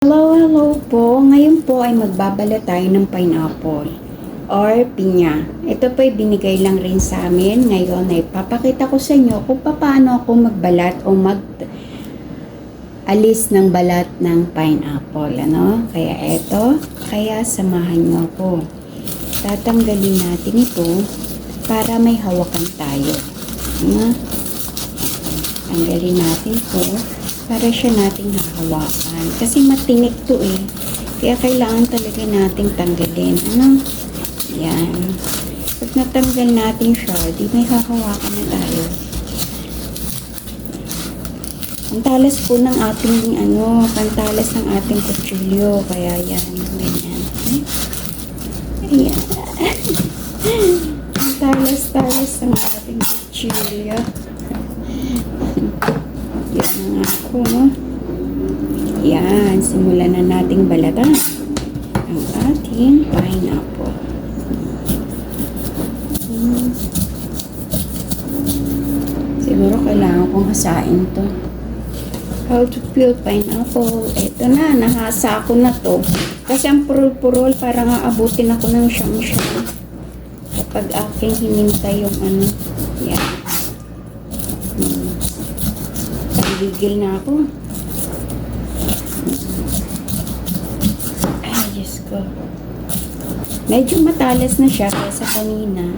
Hello, hello po. Ngayon po ay magbabala tayo ng pineapple or pinya. Ito po ay binigay lang rin sa amin. Ngayon ay papakita ko sa inyo kung paano ako magbalat o mag alis ng balat ng pineapple. Ano? Kaya eto, kaya samahan nyo ako. Tatanggalin natin ito para may hawakan tayo. Ano? Tanggalin natin to para siya nating hahawakan. Kasi matinik to eh. Kaya kailangan talaga nating tanggalin. Ano? Yan. Pag natanggal natin siya, di may hahawakan na tayo. Ang talas po ng ating ano, pantalas ng ating kutsilyo. Kaya yan, ganyan. Ayan. Ang talas-talas ng ating kutsilyo. Yan na nga ako, no? Yan, simulan na nating balatan ang ating pineapple. Hmm. Siguro kailangan kong hasain to. How to peel pineapple. Ito na, nahasa ko na to. Kasi ang purol-purol, parang aabutin ako ng siyang-siyang. Kapag aking hinintay yung ano. Yan. Hmm. Gigil na ako. Ay, Diyos ko. Medyo matalas na siya kaysa kanina.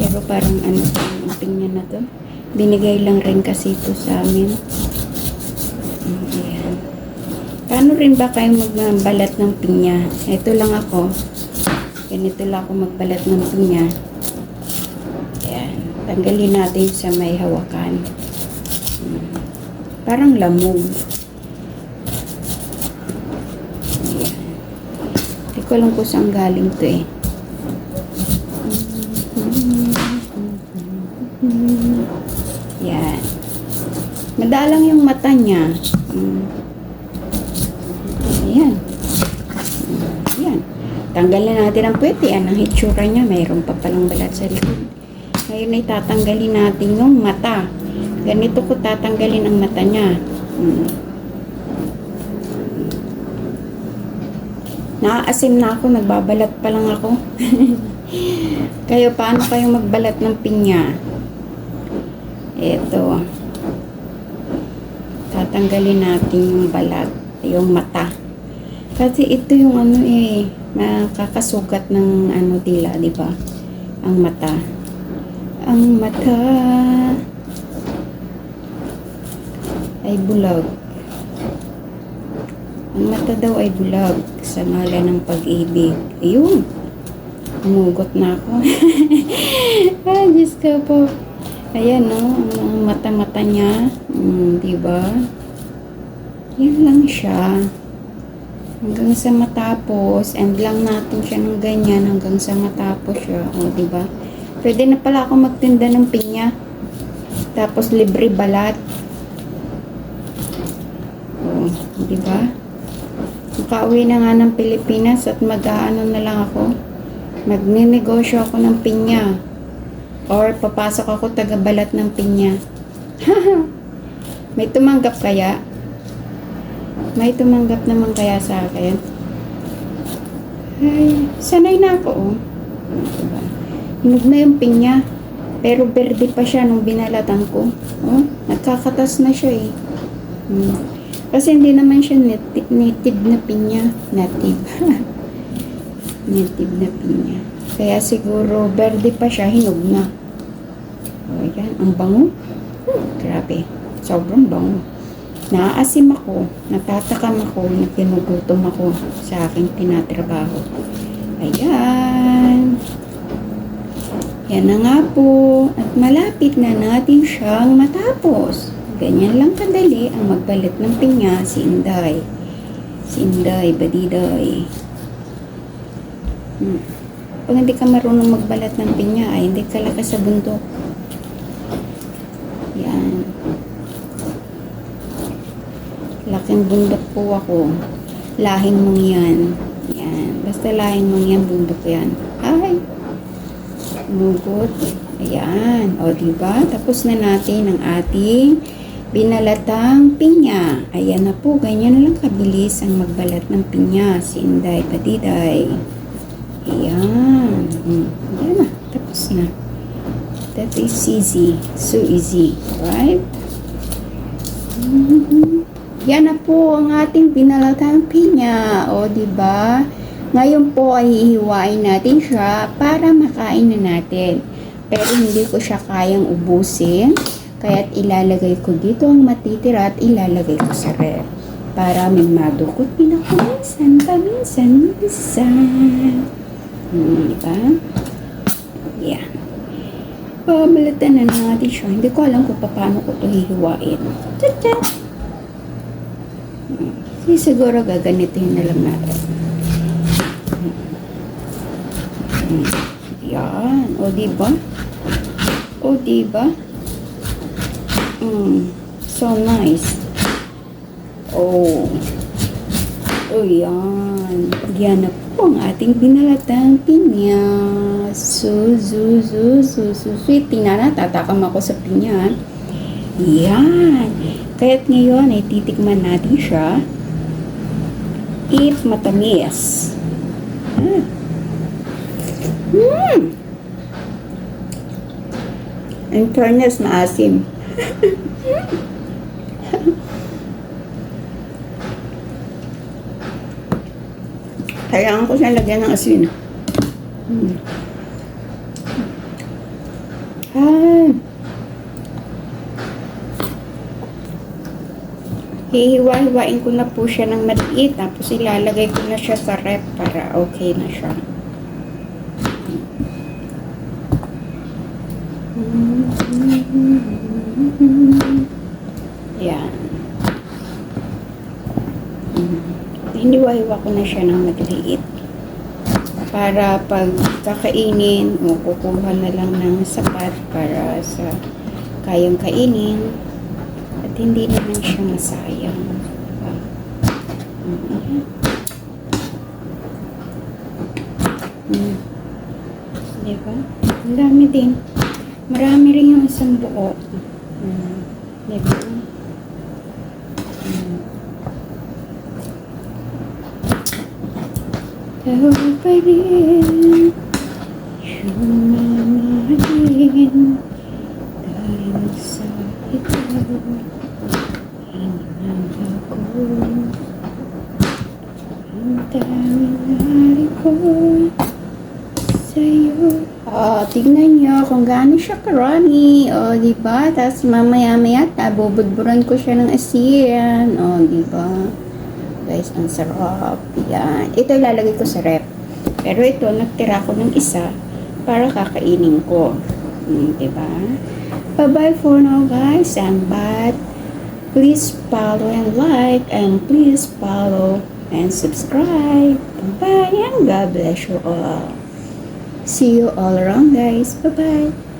Pero parang ano ang opinion na to. Binigay lang rin kasi ito sa amin. Ayan. Paano rin ba kayo magbalat ng pinya? Ito lang ako. Ganito lang ako magbalat ng pinya. Tanggalin natin sa may hawakan. Parang lamog. Ayan. Hindi ko alam kung saan galing to eh. Yan. Madalang yung mata niya. Hmm. Ayan. Ayan. Tanggalin natin ang puwete. Yan ang hitsura niya. Mayroon pa palang balat sa likod. Ngayon ay tatanggalin natin yung mata. Ganito ko tatanggalin ang mata niya. Hmm. Naaasim na ako. Nagbabalat pa lang ako. Kayo, paano kayo magbalat ng pinya? Ito. Tatanggalin natin yung balat. Yung mata. Kasi ito yung ano eh, makakasugat ng ano dila, di ba? Ang mata. Ang mata ay bulag. Ang mata daw ay bulag sa ngalan ng pag-ibig. Ayun. Umugot na ako. ah, Diyos ko po. Ayan, no? Ang mata-mata niya. Mm, di ba? Yan lang siya hanggang sa matapos and lang natin siya ng ganyan hanggang sa matapos siya o di ba pwede na pala ako magtinda ng pinya. Tapos libre balat. O di ba? Makauwi na nga ng Pilipinas at mag-aano na lang ako. Magninegosyo ako ng pinya. Or papasok ako taga balat ng pinya. May tumanggap kaya? May tumanggap naman kaya sa akin. Ay, sanay na ako, oh. Diba? Hinog na yung pinya. Pero berde pa siya nung binalatan ko. Oh, nagkakatas na siya eh. Hmm. Kasi hindi naman siya native, native na pinya. Native. native na pinya. Kaya siguro berde pa siya, hinog na. Oh, yan. Ang bango. Hmm, grabe. Sobrang bango. Naaasim ako, natatakam ako, nakinugutom ako sa aking tinatrabaho. Ayan. Yan na nga po. At malapit na natin siyang matapos. Ganyan lang kadali ang magbalit ng pinya si Inday. Si Inday, Badiday. Hmm. Pag hindi ka marunong magbalat ng pinya, ay hindi ka lakas sa bundok. Yan. Laking bundok po ako. Lahing mong yan. Yan. Basta lain mo yan, bundok yan. Ay! Mugot. Ayan. O, diba? Tapos na natin ang ating binalatang pinya. Ayan na po. Ganyan lang kabilis ang magbalat ng pinya. Si Inday Padiday. Ayan. Hmm. Ayan na. Tapos na. That is easy. So easy. Right? Mhm. Yan na po ang ating binalatang pinya. O, di ba? Ngayon po ay hihiwain natin siya para makain na natin. Pero hindi ko siya kayang ubusin. Kaya't ilalagay ko dito ang matitira at ilalagay ko sa ref. Para may madukot din ako minsan, paminsan, minsan. Hmm, di ba? Yan. Pabalatan na natin siya. Hindi ko alam kung paano ko ito hihiwain. Tata! Hmm. Siguro gaganitin na lang natin. Hmm. Yan. O, diba? O, diba? Mm. So nice. Oh. Oh, yan. Yan na po ang ating binalatang pinya. So, so, so, so, so, sweet. Tingnan na, tatakam ako sa pinya. Yan. Kaya't ngayon ay titikman natin siya. If matamis. Ah. Mm. In fairness, maasim. Kailangan ko siya lagyan ng asin. Hmm. Ah. Hihiwa-hiwain ko na po siya ng maliit. Tapos ilalagay ko na siya sa rep para okay na siya. Yan. Mm. Hiniwa-hiwa ko na siya ng magliit. Para pag kakainin, o kukuha na lang ng sapat para sa kayang kainin. At hindi naman siya masayang. Diba? Mhm. Mm. Diba? Ang dami din. Marami rin yung isang buo. Mm. Diba? Mm. Pa rin Yung mamahalin Dahil sa ikaw Hinang ako Ang daming hari ko Sa'yo Oh, tignan nyo kung gaano siya karami. O, oh, di ba? Tapos mamaya-maya, tabubudburan ko siya ng asin. O, oh, di ba? Guys, ang sarap. Yan. Ito ilalagay ko sa rep. Pero ito, nagtira ko ng isa para kakainin ko. Hmm, di ba? Bye-bye for now, guys. And but, please follow and like, and please follow and subscribe. Bye-bye, and God bless you all. See you all around, guys. Bye-bye.